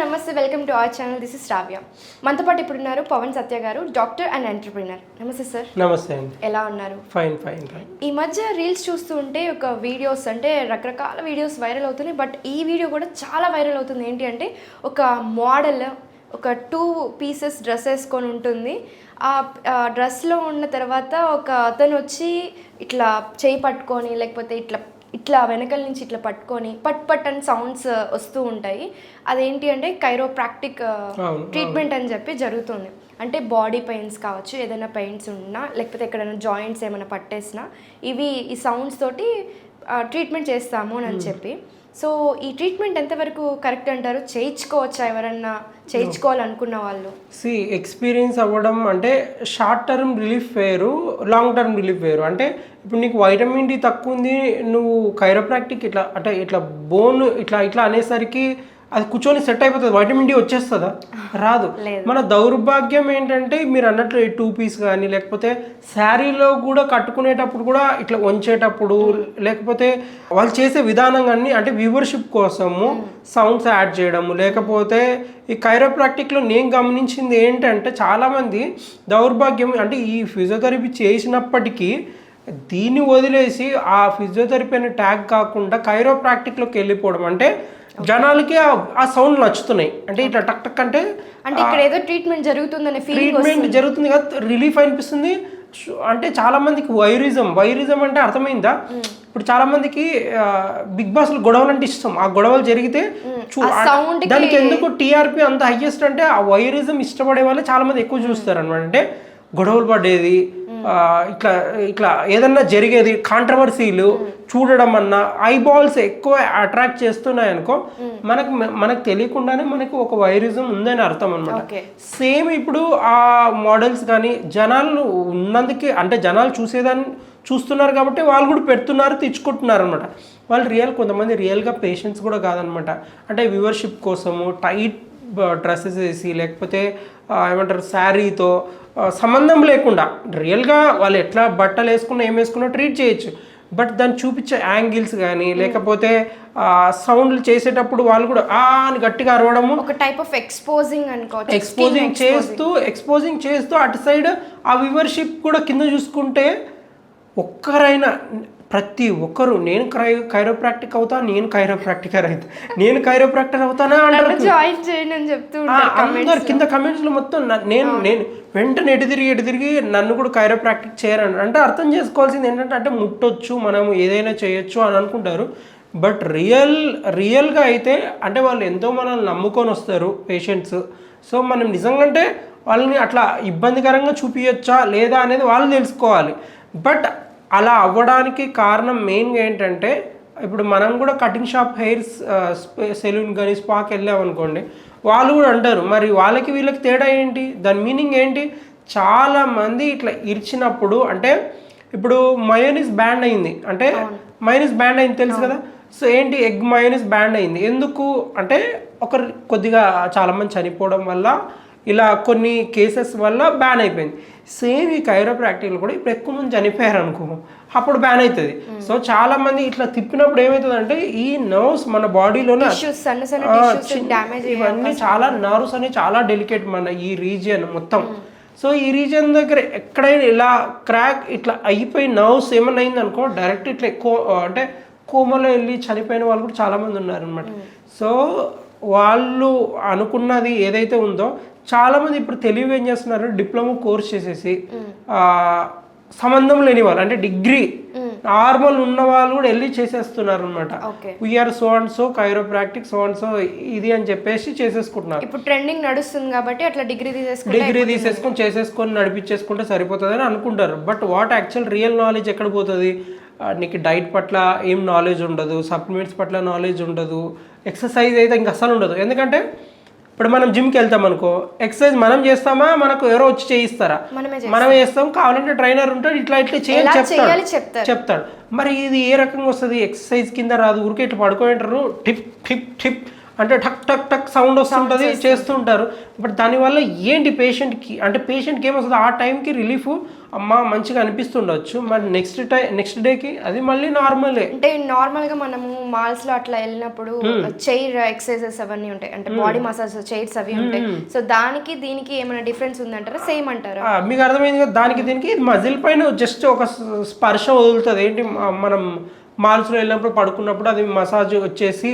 నమస్తే welcome to our channel. This is Shravya. మనతో పాటు ఇప్పుడు ఉన్నారు Pavan Satya garu doctor and entrepreneur. నమస్తే సార్. నమస్తే అండి. ఎలా ఉన్నారు? Fine fine fine. ఈ మధ్య రీల్స్ చూస్తూ ఉంటే ఒక వీడియోస్ అంటే రకరకాల వీడియోస్ వైరల్ అవుతున్నాయి. బట్ ఈ వీడియో కూడా చాలా వైరల్ అవుతుంది. ఏంటి అంటే ఒక మోడల్ ఒక టూ పీసెస్ డ్రెస్ వేసుకొని ఉంటుంది. ఆ డ్రెస్లో ఉన్న తర్వాత ఒక అతను వచ్చి ఇట్లా చేయి పట్టుకొని లేకపోతే ఇట్లా ఇట్లా వెనకల నుంచి ఇట్లా పట్టుకొని పట్ పట్ అని సౌండ్స్ వస్తూ ఉంటాయి. అదేంటి అంటే కైరోప్రాక్టిక్ ట్రీట్మెంట్ అని చెప్పి జరుగుతుంది. అంటే బాడీ పెయిన్స్ కావచ్చు ఏదైనా పెయిన్స్ ఉన్నా లేకపోతే ఎక్కడైనా జాయింట్స్ ఏమైనా పట్టేసినా ఇవి ఈ సౌండ్స్ తోటి ట్రీట్మెంట్ చేస్తాము అని చెప్పి. సో ఈ ట్రీట్మెంట్ ఎంతవరకు కరెక్ట్ అంటారు? చేయించుకోవచ్చా ఎవరన్నా? చేయించుకోవాలనుకున్న వాళ్ళు? సి ఎక్స్పీరియన్స్ అవ్వడం అంటే షార్ట్ టర్మ్ రిలీఫ్ వేరు లాంగ్ టర్మ్ రిలీఫ్ వేరు. అంటే ఇప్పుడు నీకు వైటమిన్ డి తక్కువ ఉంది నువ్వు కైరోప్రాక్టిక్ ఇట్లా అంటే ఇట్లా బోన్ ఇట్లా ఇట్లా అనేసరికి అది కూర్చొని సెట్ అయిపోతుంది. వైటమిన్ డి వచ్చేస్తుందా? రాదు. మన దౌర్భాగ్యం ఏంటంటే మీరు అన్నట్లు ఈ టూ పీస్ కానీ లేకపోతే శారీలో కూడా కట్టుకునేటప్పుడు కూడా ఇట్లా వంచేటప్పుడు లేకపోతే వాళ్ళు చేసే విధానం కానీ అంటే వ్యూవర్షిప్ కోసము సౌండ్స్ యాడ్ చేయడము లేకపోతే ఈ కైరోప్రాక్టిక్లో నేను గమనించింది ఏంటంటే చాలామంది దౌర్భాగ్యం అంటే ఈ ఫిజియోథెరపీ చేసినప్పటికీ దీన్ని వదిలేసి ఆ ఫిజియోథెరపీ అనే ట్యాగ్ కాకుండా కైరోప్రాక్టిక్లోకి వెళ్ళిపోవడం. అంటే జనాలకి ఆ- ఆ సౌండ్ నచ్చుతున్నాయి. అంటే ఇట్లా టక్ టక్ అంటే అంటే ఇక్కడ ఏదో ట్రీట్మెంట్ జరుగుతుందనే ఫీలింగ్ ట్రీట్మెంట్ జరుగుతుంది కదా రిలీఫ్ అనిపిస్తుంది. అంటే చాలా మందికి వైరిజం వైరిజం అంటే అర్థమైందా? ఇప్పుడు చాలా మందికి బిగ్ బాస్ గొడవలు అంటే ఇష్టం. ఆ గొడవలు జరిగితే దానికి ఎందుకు టీఆర్పీ అంత హైయెస్ట్ అంటే ఆ వైరిజం ఇష్టపడే వాళ్ళు చాలా మంది ఎక్కువ చూస్తారు అనమాట అంటే గొడవలు పడేది ఇట్లా ఇట్లా ఏదన్నా జరిగేది కాంట్రవర్సీలు చూడడం అన్నా ఐ బాల్స్ ఎక్కువ అట్రాక్ట్ చేస్తున్నాయి అనుకో మనకు మనకు తెలియకుండానే మనకు ఒక వైరిజం ఉందని అర్థం అనమాట సేమ్ ఇప్పుడు ఆ మోడల్స్ కానీ జనాలు ఉన్నందుకే అంటే జనాలు చూసేదాన్ని చూస్తున్నారు కాబట్టి వాళ్ళు కూడా పెడుతున్నారు తెచ్చుకుంటున్నారు అనమాట వాళ్ళు రియల్ కొంతమంది రియల్గా పేషెంట్స్ కూడా కాదనమాట అంటే వ్యూవర్షిప్ కోసము టైట్ డ్రెస్సెస్ వేసి లేకపోతే ఏమంటారు శారీతో సంబంధం లేకుండా రియల్గా వాళ్ళు ఎట్లా బట్టలు వేసుకున్నా ఏం వేసుకున్నా ట్రీట్ చేయొచ్చు. బట్ దాన్ని చూపించే యాంగిల్స్ కానీ లేకపోతే సౌండ్లు చేసేటప్పుడు వాళ్ళు కూడా ఆ అని గట్టిగా అరవడము. ఒక టైప్ ఆఫ్ ఎక్స్పోజింగ్ అనుకోవచ్చు ఎక్స్పోజింగ్ చేస్తూ ఎక్స్పోజింగ్ చేస్తూ అటు సైడ్ ఆ వ్యూవర్షిప్ కూడా కింద చూసుకుంటే ఒక్కరైనా ప్రతి ఒక్కరు నేను క్రై కైరోప్రాక్టిక్ అవుతా నేను కైరోప్రాక్టికర్ అవుతా నేను కైరోప్రాక్టర్ అవుతానా అంటారు? జాయిన్ చేయండి అని చెప్తూ అందరు కింద comments లో మొత్తం నేను నేను వెంటనే ఎటు తిరిగి ఎటు తిరిగి నన్ను కూడా కైరోప్రాక్టిక్ చేయరని. అంటే అర్థం చేసుకోవాల్సింది ఏంటంటే అంటే ముట్టొచ్చు మనం ఏదైనా చేయొచ్చు అని అనుకుంటారు. బట్ రియల్ రియల్గా అయితే అంటే వాళ్ళు ఎంతో మనల్ని నమ్ముకొని వస్తారు పేషెంట్స్ సో మనం నిజంగా అంటే వాళ్ళని అట్లా ఇబ్బందికరంగా చూపించచ్చా లేదా అనేది వాళ్ళు తెలుసుకోవాలి. బట్ అలా అవ్వడానికి కారణం మెయిన్గా ఏంటంటే ఇప్పుడు మనం కూడా కటింగ్ షాప్ హెయిర్స్ సెలూన్ కానీ స్పాకి వెళ్ళామనుకోండి వాళ్ళు కూడా అంటారు మరి వాళ్ళకి వీళ్ళకి తేడా ఏంటి? దాని మీనింగ్ ఏంటి? చాలా మంది ఇట్లా ఇరిచినప్పుడు అంటే ఇప్పుడు మయోనిస్ బ్యాండ్ అయింది అంటే మయోనిస్ బ్యాండ్ అయింది తెలుసు కదా? సో ఏంటి ఎగ్ మయోనిస్ బ్యాండ్ అయింది? ఎందుకు? అంటే ఒక కొద్దిగా చాలామంది చనిపోవడం వల్ల ఇలా కొన్ని కేసెస్ వల్ల బ్యాన్ అయిపోయింది. సేమ్ ఈ కైరోప్రాక్టిక్లు కూడా ఇప్పుడు ఎక్కువ మంది చనిపోయారు అనుకో అప్పుడు బ్యాన్ అవుతుంది సో చాలా మంది ఇట్లా తిప్పినప్పుడు ఏమవుతుంది అంటే ఈ నర్వ్స్ మన బాడీలోనే ఇవన్నీ చాలా నర్వ్స్ అనేవి చాలా డెలికేట్ మన ఈ రీజియన్ మొత్తం. సో ఈ రీజియన్ దగ్గర ఎక్కడైనా ఇలా క్రాక్ ఇట్లా అయిపోయి నర్వ్స్ ఏమన్నా అయింది అనుకో డైరెక్ట్ ఇట్లా ఎక్కువ అంటే కోమలో వెళ్ళి చనిపోయిన వాళ్ళు కూడా చాలా మంది ఉన్నారనమాట సో వాళ్ళు అనుకున్నది ఏదైతే ఉందో చాలా మంది ఇప్పుడు తెలివి ఏం చేస్తున్నారు? డిప్లొమా కోర్స్ చేసేసి ఆ, సంబంధం లేని వాళ్ళు అంటే డిగ్రీ నార్మల్ ఉన్న వాళ్ళు కూడా వెళ్ళి చేసేస్తున్నారు అనమాట we are so and so chiropractic so and so ఇది అని చెప్పేసి చేసేసుకుంటున్నారు. ఇప్పుడు ట్రెండింగ్ నడుస్తుంది కాబట్టి అట్లా డిగ్రీ తీసేసుకుంటే డిగ్రీ తీసేసుకొని చేసేసుకొని నడిపించేసుకుంటే సరిపోతుంది అని అనుకుంటారు. But what actual real knowledge ఎక్కడ పోతుంది? నీకు డైట్ పట్ల ఏం నాలెడ్జ్ ఉండదు సప్లిమెంట్స్ పట్ల నాలెడ్జ్ ఉండదు ఎక్సర్సైజ్ అయితే ఇంకా అసలు ఉండదు. ఎందుకంటే ఇప్పుడు మనం జిమ్కి వెళ్తాం అనుకో ఎక్సర్సైజ్ మనం చేస్తామా? మనకు ఎవరో వచ్చి చేయిస్తారా? మనమే మనం చేస్తాం. కావాలంటే ట్రైనర్ ఉంటాడు ఇట్లా ఇట్లా చేయాలి చెప్తాడు. చెప్తాడు. మరి ఇది ఏ రకంగా వస్తుంది? ఎక్సర్సైజ్ కింద రాదు ఊరికే ఇట్లా పడుకుంటారు టిప్ టిప్ టిప్ అంటే టక్ టక్ టక్ సౌండ్ వస్తుంటుంది చేస్తుంటారు. బట్ దానివల్ల ఏంటి పేషెంట్కి అంటే పేషెంట్కి ఏమొస్తుంది? ఆ టైంకి రిలీఫ్ అమ్మ మంచిగా అనిపిస్తుండొచ్చు. మరి నెక్స్ట్ టై నెక్స్ట్ డేకి అది మళ్ళీ నార్మలే అంటే నార్మల్గా మనము మాల్స్లో అట్లా వెళ్ళినప్పుడు చైర్ ఎక్సర్సైజెస్ అవన్నీ ఉంటాయి. అంటే బాడీ మసాజ్ చైర్స్ అవి ఉంటాయి. సో దానికి దీనికి ఏమైనా డిఫరెన్స్ ఉందంటారా? సేమ్ అంటారా? మీకు అర్థమైంది కదా దానికి దీనికి మజిల్ పైన జస్ట్ ఒక స్పర్శ వదులుతుంది. ఏంటి మనం మాల్స్లో వెళ్ళినప్పుడు పడుకున్నప్పుడు అది మసాజ్ వచ్చేసి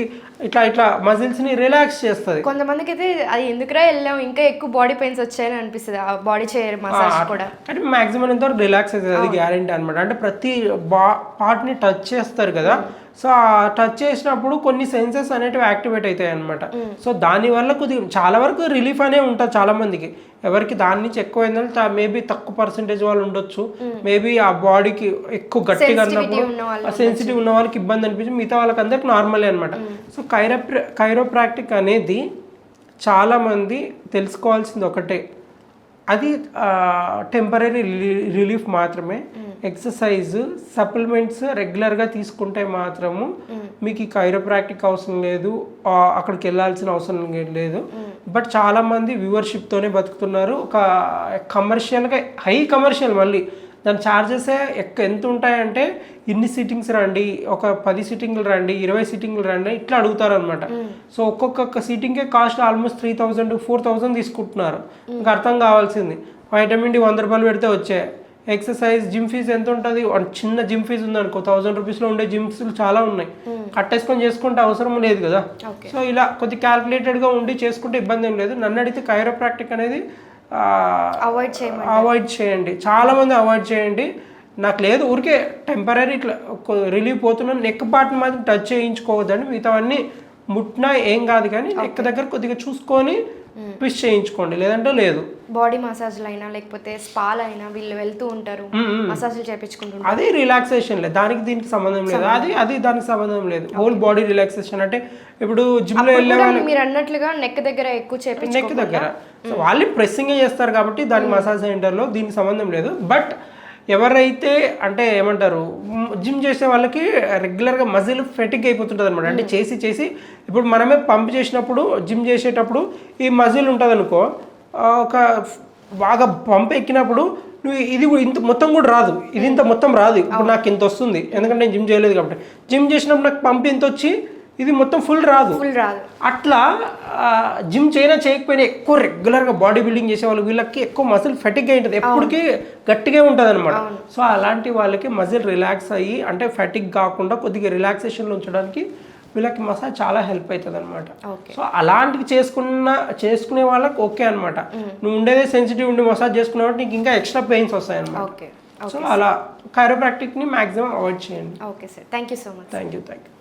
ఇట్లా ఇట్లా మజిల్స్ని రిలాక్స్ చేస్తుంది. కొంతమందికి అయితే అది ఎందుకురా వెళ్ళాం? ఇంకా ఎక్కువ బాడీ పెయిన్స్ వచ్చాయని అనిపిస్తుంది. ఆ బాడీ చైర్ మసాజ్ కూడా. కానీ మాక్సిమం ఎంత రిలాక్స్ అవుతుంది అది గ్యారంటీ అనమాట అంటే ప్రతి బా పార్ట్ని టచ్ చేస్తారు కదా. సో ఆ టచ్ చేసినప్పుడు కొన్ని సెన్సెస్ అనేటివి యాక్టివేట్ అవుతాయి అనమాట సో దానివల్ల కొద్దిగా చాలా వరకు రిలీఫ్ అనే ఉంటుంది చాలా మందికి. ఎవరికి దాని నుంచి ఎక్కువ ఏంటంటే మేబీ తక్కువ పర్సంటేజ్ వాళ్ళు ఉండొచ్చు. మేబీ ఆ బాడీకి ఎక్కువ గట్టిగా Sensitivity ఉన్న అన్నప్పుడు సెన్సిటివ్ ఉన్న వాళ్ళకి ఇబ్బంది అనిపించి మిగతా వాళ్ళకి అందరికి నార్మలే అనమాట సో కైరోప్ర కైరోప్రాక్టిక్ అనేది చాలామంది తెలుసుకోవాల్సింది ఒకటే. అది టెంపరీ రిలీఫ్ మాత్రమే. ఎక్సర్సైజ్ సప్లిమెంట్స్ రెగ్యులర్గా తీసుకుంటే మాత్రము మీకు ఈ కైరోప్రాక్టిక్ అవసరం లేదు. అక్కడికి వెళ్ళాల్సిన అవసరం లేదు. బట్ చాలామంది వ్యూవర్షిప్తోనే బతుకుతున్నారు. ఒక కమర్షియల్గా హై కమర్షియల్ మళ్ళీ. దాని ఛార్జెస్ ఎక్క ఎంత ఉంటాయంటే ఇన్ని సిట్టింగ్స్ రండి ఒక పది సిట్టింగ్లు రండి ఇరవై సిట్టింగ్లు రండి ఇట్లా అడుగుతారు అనమాట సో ఒక్కొక్క సీటింగ్కే cost almost three thousand four thousand తీసుకుంటున్నారు. ఇంకా అర్థం కావాల్సింది. వైటమిన్ డి వంద రూపాయలు పెడితే వచ్చే. ఎక్సర్సైజ్ జిమ్ ఫీజు ఎంత ఉంటుంది? చిన్న జిమ్ ఫీజు ఉందనుకో థౌసండ్ రూపీస్లో ఉండే జిమ్స్ చాలా ఉన్నాయి. కట్టేసుకొని చేసుకుంటే అవసరం లేదు కదా. సో ఇలా కొద్ది క్యాల్కులేటెడ్గా ఉండి చేసుకుంటే ఇబ్బంది ఏం లేదు. నన్ను అడిగితే కైరోప్రాక్టిక్ అనేది అవాయిడ్ చేయమని అవాయిడ్ చేయండి. చాలా మంది అవాయిడ్ చేయండి. నాకు లేదు ఊరికే టెంపరీ ఇట్లా రిలీఫ్ పోతున్నాను. నెక్ పార్ట్ని మాత్రం టచ్ చేయించుకోవద్దండి. మిగతావన్నీ ముట్టినా ఏం కాదు కానీ నెక్ దగ్గర కొద్దిగా చూసుకొని ట్విస్ట్ చేయించుకోండి. లేదంటే లేదు. బాడీ మసాజ్లు అయినా లేకపోతే స్పాల్ అయినా వీళ్ళు వెళ్తూ ఉంటారు. మసాజ్లు చేపించుకుంటుంటారు అది రిలాక్సేషన్ లేదు. దానికి దీనికి సంబంధం లేదు. అది అది దానికి సంబంధం లేదు. హోల్ బాడీ రిలాక్సేషన్ అంటే ఇప్పుడు జిమ్లో వెళ్ళే కూడా మీరు అన్నట్లుగా నెక్ దగ్గర ఎక్కువ చేపించు నెక్ దగ్గర. వాళ్ళు ప్రెస్సింగ్ చేస్తారు కాబట్టి దానికి మసాజ్ సెంటర్లో దీనికి సంబంధం లేదు. బట్ ఎవరైతే అంటే ఏమంటారు జిమ్ చేసే వాళ్ళకి రెగ్యులర్గా మజిల్ ఫెటిక్ అయిపోతుంటుంది అనమాట అంటే చేసి చేసి ఇప్పుడు మనమే పంప్ చేసినప్పుడు జిమ్ చేసేటప్పుడు ఈ మజిల్ ఉంటుంది అనుకో ఒక బాగా పంప్ ఎక్కినప్పుడు నువ్వు ఇది ఇంత మొత్తం కూడా రాదు. ఇది ఇంత మొత్తం రాదు. ఇప్పుడు నాకు ఇంత వస్తుంది. ఎందుకంటే నేను జిమ్ చేయలేదు కాబట్టి. జిమ్ చేసినప్పుడు నాకు పంప్ ఇంత వచ్చి ఇది మొత్తం ఫుల్ రాదు. ఫుల్ రాదు. అట్లా జిమ్ చేయనా చేయకపోయినా ఎక్కువ రెగ్యులర్గా బాడీ బిల్డింగ్ చేసే వాళ్ళు వీళ్ళకి ఎక్కువ మజిల్ ఫెటిక్ అయి ఉంటుంది. ఎప్పటికీ గట్టిగా ఉంటుంది అనమాట సో అలాంటి వాళ్ళకి మజిల్ రిలాక్స్ అయ్యి అంటే ఫెటిక్ కాకుండా కొద్దిగా రిలాక్సేషన్లో ఉంచడానికి వీళ్ళకి మసాజ్ చాలా హెల్ప్ అవుతుంది అనమాట సో అలాంటివి చేసుకున్న చేసుకునే వాళ్ళకి ఓకే అనమాట నువ్వు ఉండేదే సెన్సిటివ్ ఉండి మసాజ్ చేసుకున్నావు నీకు ఇంకా ఎక్స్ట్రా పెయిన్స్ వస్తాయి అనమాట సో అలా కైరోప్రాక్టిక్ని మాక్సిమం అవాయిడ్ చేయండి. Okay sir thank you so much thank you thank you